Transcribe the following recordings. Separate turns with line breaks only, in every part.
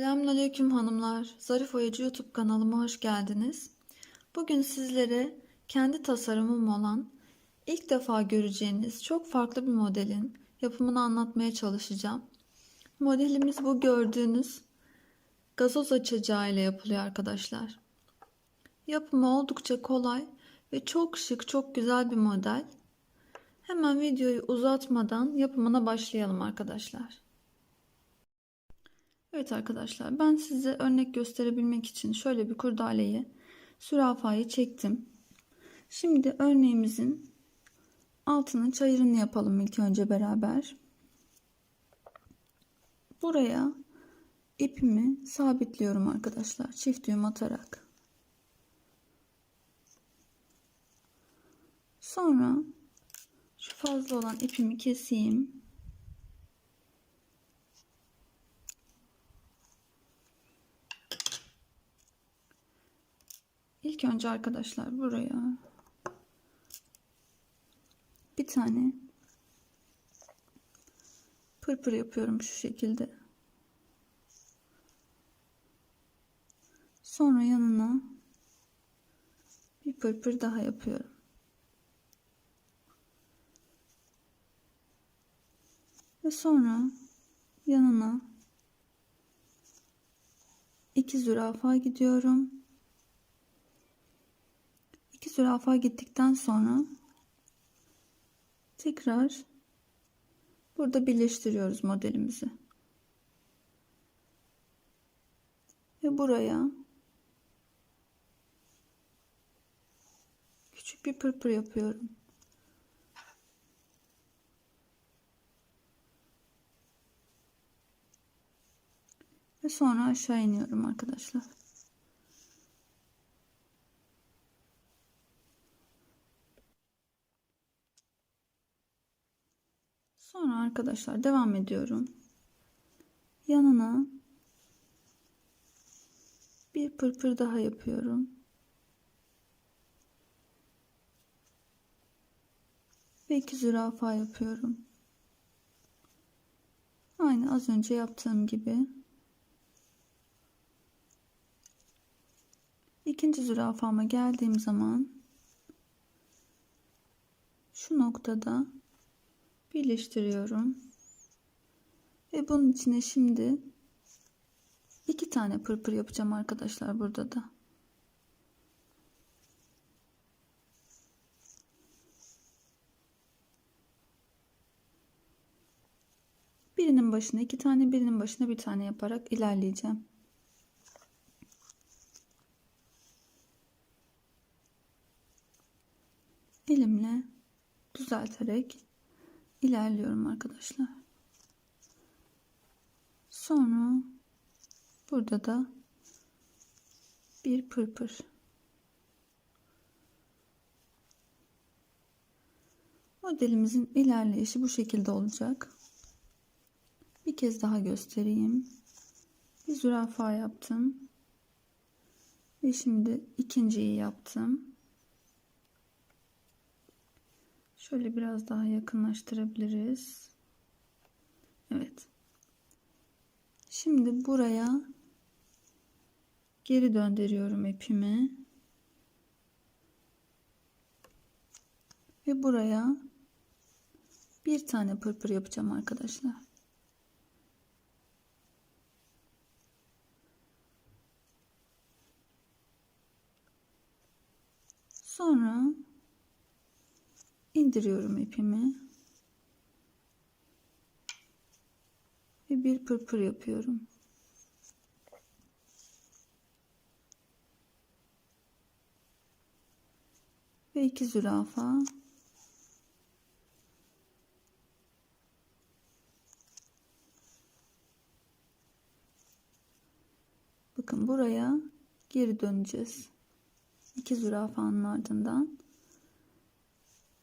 Selamünaleyküm hanımlar. Zarif Oyacı YouTube kanalıma hoş geldiniz. Bugün sizlere kendi tasarımım olan ilk defa göreceğiniz çok farklı bir modelin yapımını anlatmaya çalışacağım. Modelimiz bu gördüğünüz gazoz açacağı ile yapılıyor arkadaşlar. Yapımı oldukça kolay ve çok şık, çok güzel bir model. Hemen videoyu uzatmadan yapımına başlayalım arkadaşlar. Evet arkadaşlar ben size örnek gösterebilmek için şöyle bir kurdaleyi sürafayı çektim. Şimdi örneğimizin altını çayırını yapalım ilk önce beraber. Buraya ipimi sabitliyorum arkadaşlar çift düğüm atarak. Sonra şu fazla olan ipimi keseyim. İlk önce arkadaşlar buraya bir tane pırpır yapıyorum şu şekilde. Sonra yanına bir pırpır daha yapıyorum. Ve sonra yanına iki zürafa gidiyorum. İki zürafa gittikten sonra tekrar burada birleştiriyoruz modelimizi. Ve buraya küçük bir pırpır yapıyorum. Ve sonra aşağı iniyorum arkadaşlar. Sonra arkadaşlar devam ediyorum. Yanına bir pırpır daha yapıyorum. Ve iki zürafa yapıyorum. Aynı az önce yaptığım gibi. İkinci zürafama geldiğim zaman şu noktada birleştiriyorum. Ve bunun içine şimdi iki tane pırpır yapacağım arkadaşlar burada da. Birinin başına iki tane, birinin başına bir tane yaparak ilerleyeceğim. Elimle düzelterek ilerliyorum arkadaşlar. Sonra burada da bir pırpır. Modelimizin ilerleyişi bu şekilde olacak. Bir kez daha göstereyim. Bir zürafa yaptım. Ve şimdi ikinciyi yaptım. Şöyle biraz daha yakınlaştırabiliriz. Evet. Şimdi buraya geri döndürüyorum ipimi. Ve buraya bir tane pırpır yapacağım arkadaşlar. Sonra indiriyorum ipimi ve bir pırpır yapıyorum. Ve iki zürafa. Bakın buraya geri döneceğiz. İki zürafanın ardından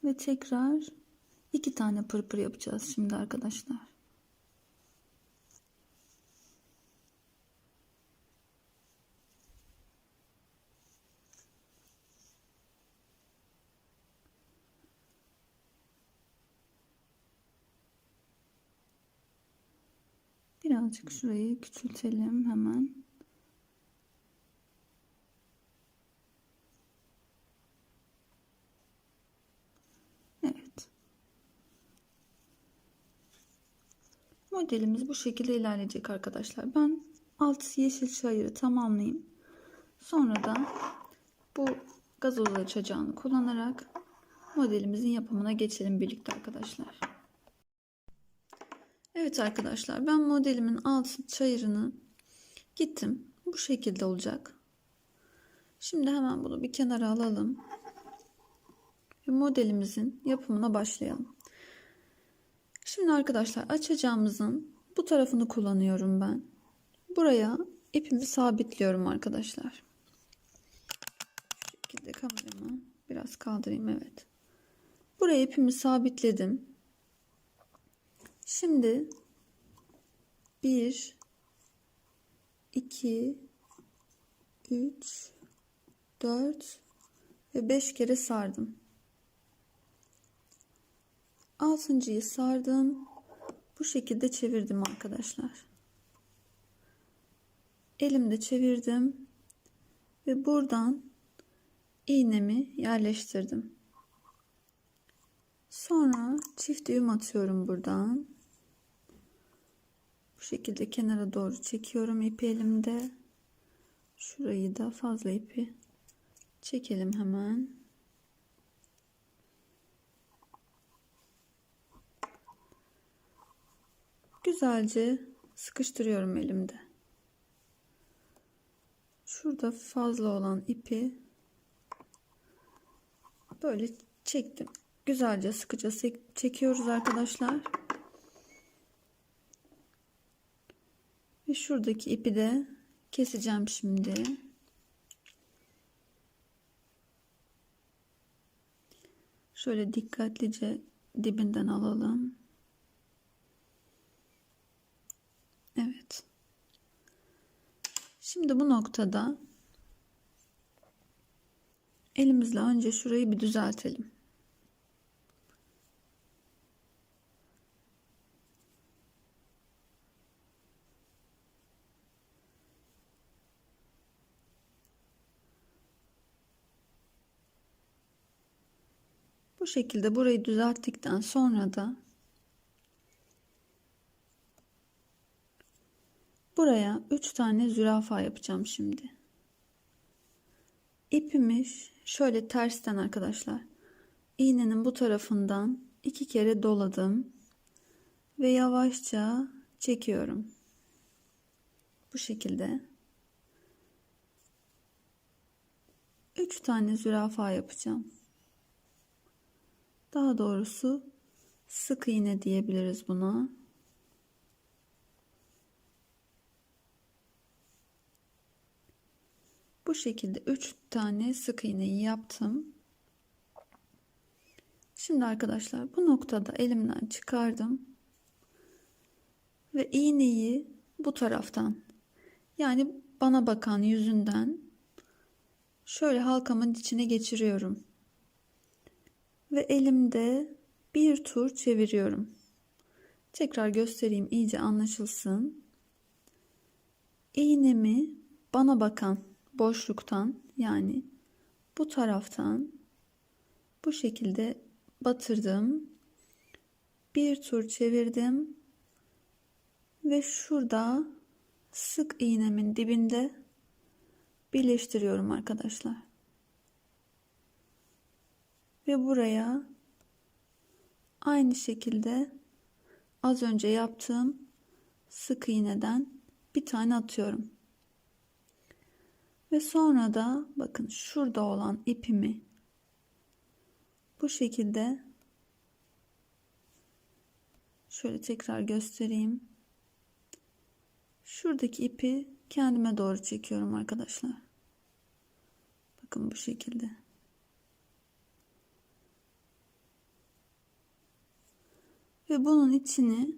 ve tekrar iki tane pırpır yapacağız şimdi arkadaşlar. Birazcık şurayı küçültelim hemen. Evet. Modelimiz bu şekilde ilerleyecek arkadaşlar. Ben alt yeşil çayırı tamamlayayım. Sonra da bu gazoz açacağını kullanarak modelimizin yapımına geçelim birlikte arkadaşlar. Evet arkadaşlar ben modelimin alt çayırını gittim. Bu şekilde olacak. Şimdi hemen bunu bir kenara alalım. Ve modelimizin yapımına başlayalım. Şimdi arkadaşlar açacağımızın bu tarafını kullanıyorum ben. Buraya ipimi sabitliyorum arkadaşlar. Şu şekilde kameramı biraz kaldırayım evet. Buraya ipimi sabitledim. Şimdi 1 2 3 4 ve 5 kere sardım. Altıncıyı sardım. Bu şekilde çevirdim arkadaşlar. Elimde çevirdim. Ve buradan iğnemi yerleştirdim. Sonra çift düğüm atıyorum buradan. Bu şekilde kenara doğru çekiyorum ipi elimde. Şurayı da fazla ipi çekelim hemen. Güzelce sıkıştırıyorum elimde. Şurada fazla olan ipi böyle çektim. Güzelce sıkıca çekiyoruz arkadaşlar. Ve şuradaki ipi de keseceğim şimdi. Şöyle dikkatlice dibinden alalım. Evet. Şimdi bu noktada elimizle önce şurayı bir düzeltelim. Bu şekilde burayı düzelttikten sonra da buraya 3 tane zürafa yapacağım şimdi. İpimi şöyle tersten arkadaşlar iğnenin bu tarafından iki kere doladım ve yavaşça çekiyorum. Bu şekilde 3 tane zürafa yapacağım. Daha doğrusu sık iğne diyebiliriz buna. Bu şekilde 3 tane sık iğneyi yaptım. Şimdi arkadaşlar bu noktada elimden çıkardım. Ve iğneyi bu taraftan yani bana bakan yüzünden şöyle halkamın içine geçiriyorum ve elimde bir tur çeviriyorum. Tekrar göstereyim iyice anlaşılsın. İğnemi bana bakan boşluktan yani bu taraftan bu şekilde batırdım. Bir tur çevirdim ve şurada sık iğnemin dibinde birleştiriyorum arkadaşlar ve buraya aynı şekilde az önce yaptığım sık iğneden bir tane atıyorum. Ve sonra da bakın şurada olan ipimi bu şekilde şöyle tekrar göstereyim. Şuradaki ipi kendime doğru çekiyorum arkadaşlar. Bakın bu şekilde. Ve bunun içini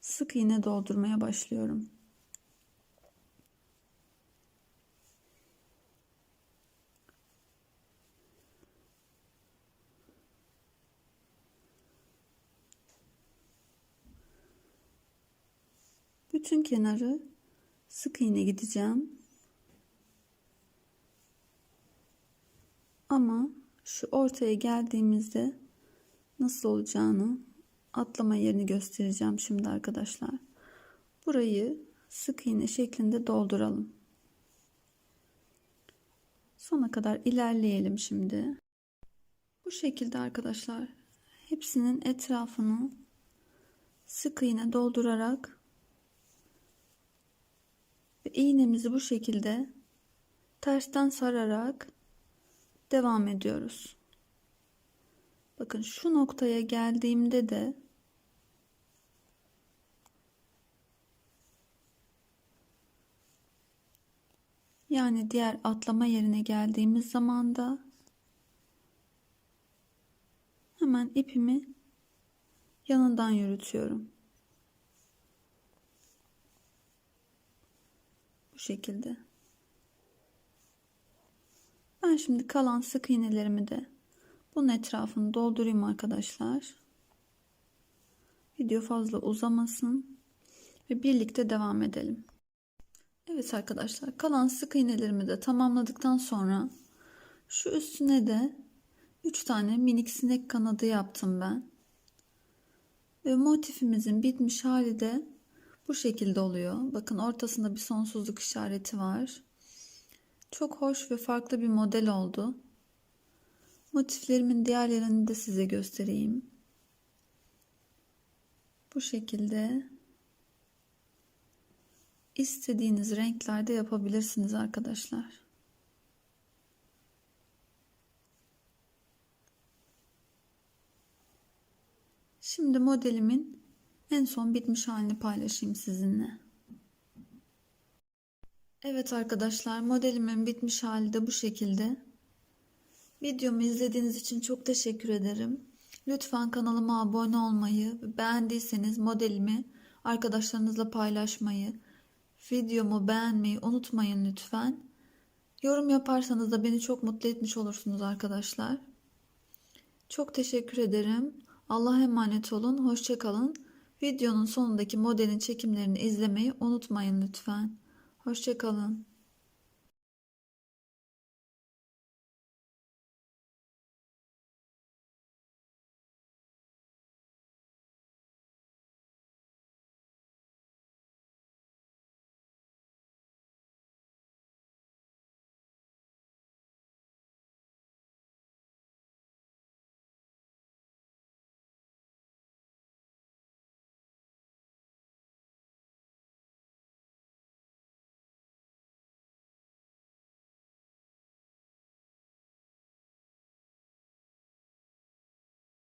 sık iğne doldurmaya başlıyorum. Bütün kenarı sık iğne gideceğim. Ama şu ortaya geldiğimizde nasıl olacağını atlama yerini göstereceğim şimdi arkadaşlar. Burayı sık iğne şeklinde dolduralım. Sona kadar ilerleyelim şimdi. Bu şekilde arkadaşlar hepsinin etrafını sık iğne doldurarak iğnemizi bu şekilde tersten sararak devam ediyoruz. Bakın şu noktaya geldiğimde de yani diğer atlama yerine geldiğimiz zaman da hemen ipimi yanından yürütüyorum. Şekilde. Ben şimdi kalan sık iğnelerimi de bunun etrafını doldurayım arkadaşlar. Video fazla uzamasın ve birlikte devam edelim. Evet arkadaşlar kalan sık iğnelerimi de tamamladıktan sonra şu üstüne de 3 tane minik sinek kanadı yaptım ben. Ve motifimizin bitmiş hali de bu şekilde oluyor. Bakın ortasında bir sonsuzluk işareti var. Çok hoş ve farklı bir model oldu. Motiflerimin diğerlerini de size göstereyim. Bu şekilde istediğiniz renklerde yapabilirsiniz arkadaşlar. Şimdi modelimin en son bitmiş halini paylaşayım sizinle. Evet arkadaşlar modelimin bitmiş hali de bu şekilde. Videomu izlediğiniz için çok teşekkür ederim. Lütfen kanalıma abone olmayı, beğendiyseniz modelimi arkadaşlarınızla paylaşmayı, videomu beğenmeyi unutmayın lütfen. Yorum yaparsanız da beni çok mutlu etmiş olursunuz arkadaşlar. Çok teşekkür ederim. Allah'a emanet olun. Hoşçakalın. Videonun sonundaki modelin çekimlerini izlemeyi unutmayın lütfen. Hoşçakalın.